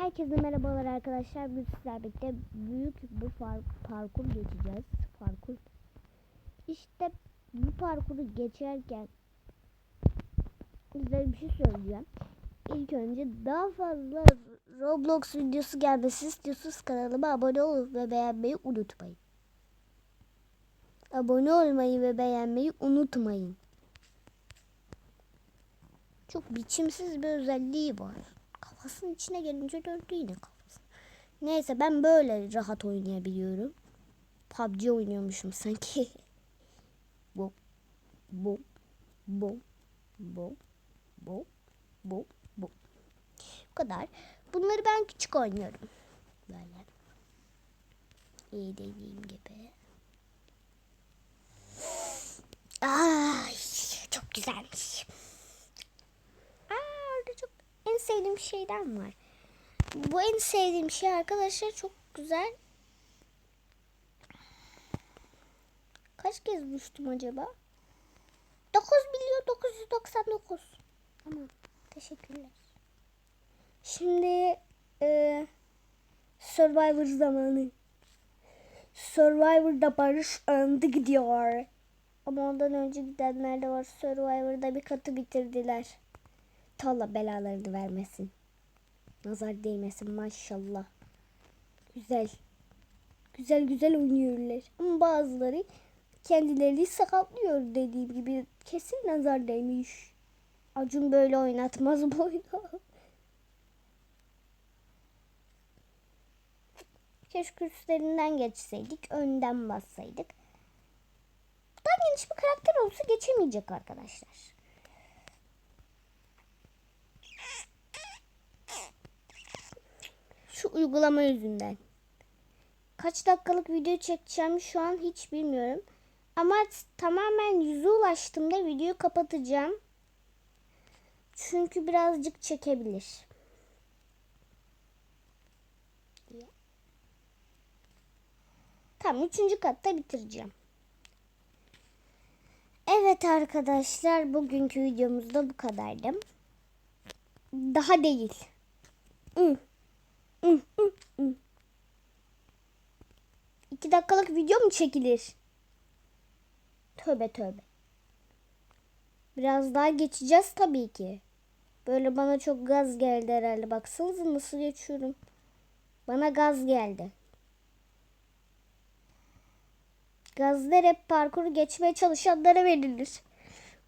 Herkese merhabalar arkadaşlar. Bugün sizlerle büyük bir far- parkur geçeceğiz. Parkur. İşte bu parkuru geçerken size bir şey söyleyeceğim. İlk önce daha fazla Roblox videosu gelmesi istiyorsanız kanalıma abone olun ve beğenmeyi unutmayın. Abone olmayı ve beğenmeyi unutmayın. Çok biçimsiz bir özelliği var. Kafasının içine gelince döndü yine kafası. Neyse ben böyle rahat oynayabiliyorum. PUBG oynuyormuşum sanki. bu bu bu bu bu bu bu. Bu kadar. Bunları ben küçük oynuyorum. Böyle. İyi dediğim gibi. Ay çok güzelmiş. Aa, orada çok en sevdiğim şeyden var. Bu en sevdiğim şey arkadaşlar çok güzel. Kaç kez düştüm acaba? 9 milyon 999. Tamam. Teşekkürler. Şimdi e, Survivor zamanı. Survivor'da barış önde gidiyor. Ama ondan önce gidenler de var. Survivor'da bir katı bitirdiler. Allah belalarını vermesin. Nazar değmesin maşallah. Güzel. Güzel güzel oynuyorlar. Ama bazıları kendilerini sakatlıyor dediğim gibi. Kesin nazar değmiş. Acun böyle oynatmaz bu oyunu. Keşke üstlerinden geçseydik. Önden bassaydık. Daha geniş bir karakter olsa geçemeyecek arkadaşlar. Uygulama yüzünden. Kaç dakikalık video çekeceğim şu an hiç bilmiyorum. Ama tamamen yüze ulaştığımda videoyu kapatacağım. Çünkü birazcık çekebilir. Tamam üçüncü katta bitireceğim. Evet arkadaşlar bugünkü videomuzda bu kadardı. Daha değil. Hı. İki dakikalık video mu çekilir? Tövbe tövbe. Biraz daha geçeceğiz tabii ki. Böyle bana çok gaz geldi herhalde. Baksanıza nasıl geçiyorum. Bana gaz geldi. Gazlar hep parkuru geçmeye çalışanlara verilir.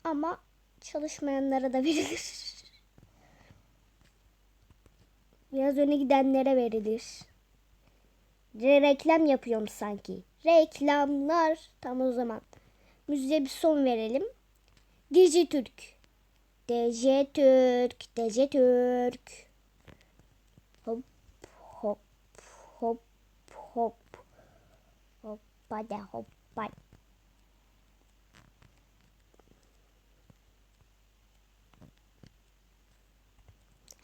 Ama çalışmayanlara da verilir. Biraz öne gidenlere verilir. Re reklam yapıyorum sanki. Reklamlar. Tam o zaman. Müziğe bir son verelim. DJ Türk. DJ Türk. DJ Türk. Hop hop hop hop. Hoppa da hoppa.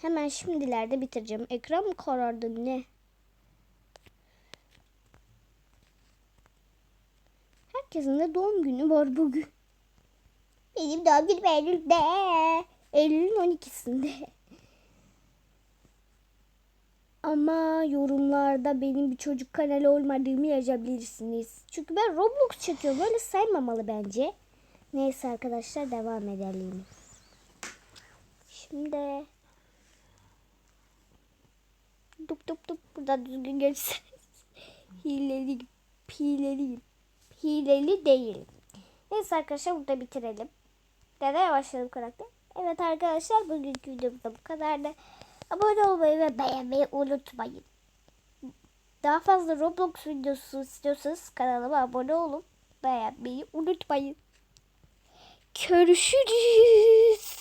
Hemen şimdilerde bitireceğim. Ekran mı karardı ne? Herkesin de doğum günü var bugün. Benim doğum günüm Eylül'de. Eylül'ün 12'sinde. Ama yorumlarda benim bir çocuk kanalı olmadığımı yazabilirsiniz. Çünkü ben Roblox çekiyorum. Böyle saymamalı bence. Neyse arkadaşlar devam edelim. Şimdi dup dup dup burada düzgün geçse hileli hileli hileli değil. Neyse arkadaşlar burada bitirelim. Nereye başladım karakter? Evet arkadaşlar bugünkü videomuzda bu kadardı. Abone olmayı ve beğenmeyi unutmayın. Daha fazla Roblox videosu istiyorsanız kanalıma abone olun. Beğenmeyi unutmayın. Görüşürüz.